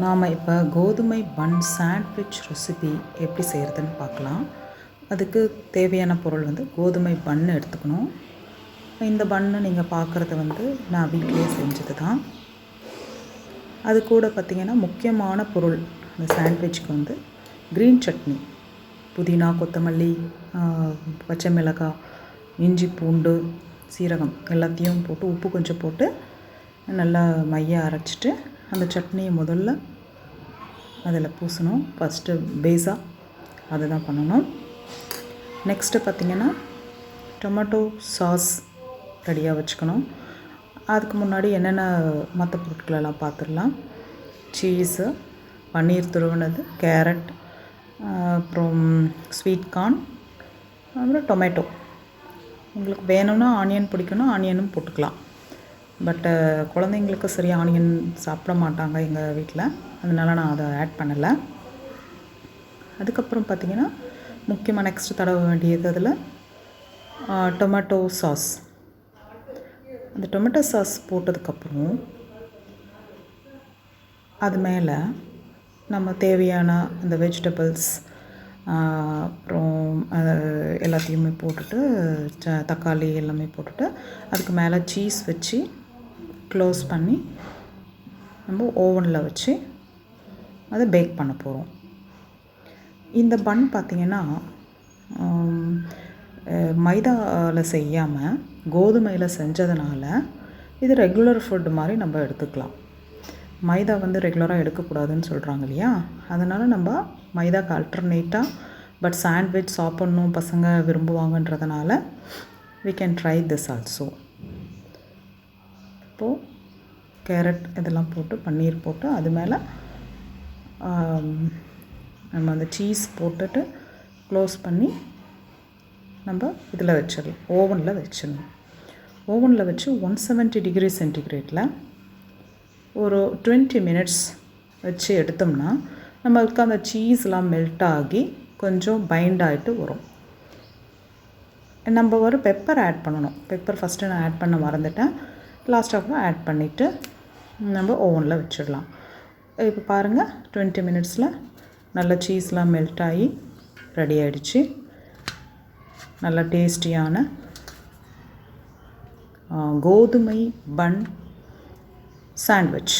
நாம் இப்போ கோதுமை பன் சாண்ட்விச் ரெசிபி எப்படி செய்கிறதுன்னு பார்க்கலாம். அதுக்கு தேவையான பொருள் வந்து கோதுமை பன் எடுத்துக்கணும். இந்த பன்னு நீங்கள் பார்க்குறது வந்து நான் வீட்டிலே செஞ்சது தான் அது கூட பார்த்திங்கன்னா முக்கியமான பொருள் அந்த சாண்ட்விச்சுக்கு வந்து க்ரீன் சட்னி புதினா கொத்தமல்லி பச்சை மிளகாய் இஞ்சி பூண்டு சீரகம் எல்லாத்தையும் போட்டு உப்பு கொஞ்சம் போட்டு நல்லா மைய அரைச்சிட்டு அந்த சட்னியை முதல்ல அதில் பூசணும். ஃபஸ்ட்டு பேஸாக அதை தான் பண்ணணும். நெக்ஸ்ட்டு பார்த்திங்கன்னா டொமேட்டோ சாஸ் ரெடியாக வச்சுக்கணும். அதுக்கு முன்னாடி என்னென்ன மற்ற பொருட்களெல்லாம் பார்த்துடலாம். சீஸு பன்னீர் துருவினது கேரட் அப்புறம் ஸ்வீட் கார்ன் அப்புறம் டொமேட்டோ உங்களுக்கு வேணும்னா ஆனியன் பிடிக்கணும் ஆனியனும் போட்டுக்கலாம். பட்டு குழந்தைங்களுக்கு சரியாக ஆனியன் சாப்பிட மாட்டாங்க எங்கள் வீட்டில் அதனால நான் அதை ஆட் பண்ணலை. அதுக்கப்புறம் பார்த்திங்கன்னா முக்கியமாக நெக்ஸ்ட் தடவ வேண்டியது அதில் டொமேட்டோ சாஸ் அந்த டொமேட்டோ சாஸ் போட்டதுக்கப்புறம் அது மேலே நம்ம தேவையான அந்த வெஜிடபிள்ஸ் அப்புறம் எல்லாத்தையுமே போட்டுட்டு ச தக்காளி எல்லாமே போட்டுட்டு அதுக்கு மேலே சீஸ் வச்சு க்ளோஸ் பண்ணி நம்ம ஓவனில் வச்சு அதை பேக் பண்ண போகிறோம். இந்த பன் பார்த்திங்கன்னா மைதாவில் செய்யாமல் கோதுமையில் செஞ்சதுனால இது ரெகுலர் ஃபுட் மாதிரி நம்ம எடுத்துக்கலாம். மைதா வந்து ரெகுலராக எடுக்கக்கூடாதுன்னு சொல்கிறாங்க இல்லையா? அதனால் நம்ம மைதாக்கு அல்டர்னேட்டாக பட் சாண்ட்விச் சாப்பிட்ணும் பசங்க விரும்புவாங்கன்றதுனால we can try this also இப்போது கேரட் இதெல்லாம் போட்டு பன்னீர் போட்டு அது மேலே நம்ம அந்த சீஸ் போட்டுட்டு க்ளோஸ் பண்ணி நம்ம இதில் வச்சிடலாம். ஓவனில் வச்சிடணும். ஓவனில் வச்சு ஒன் செவன்ட்டி டிகிரி சென்டிகிரேட்டில் ஒரு டுவெண்ட்டி மினிட்ஸ் வச்சு எடுத்தோம்னா நம்மளுக்கு அந்த சீஸ்லாம் மெல்ட் ஆகி கொஞ்சம் பைண்ட் ஆகிட்டு வரும். நம்ம ஒரு பெப்பர் ஆட் பண்ணணும். பெப்பர் ஃபஸ்ட்டு நான் ஆட் பண்ண மறந்துட்டேன். லாஸ்ட்டாக கூட ஆட் பண்ணிவிட்டு நம்ம ஓவனில் வச்சிடலாம். இப்போ பாருங்கள் டுவெண்ட்டி மினிட்ஸில் நல்ல சீஸ்லாம் மெல்ட் ஆகி ரெடி ஆகிடுச்சு நல்ல டேஸ்டியான கோதுமை பன் சாண்ட்விச்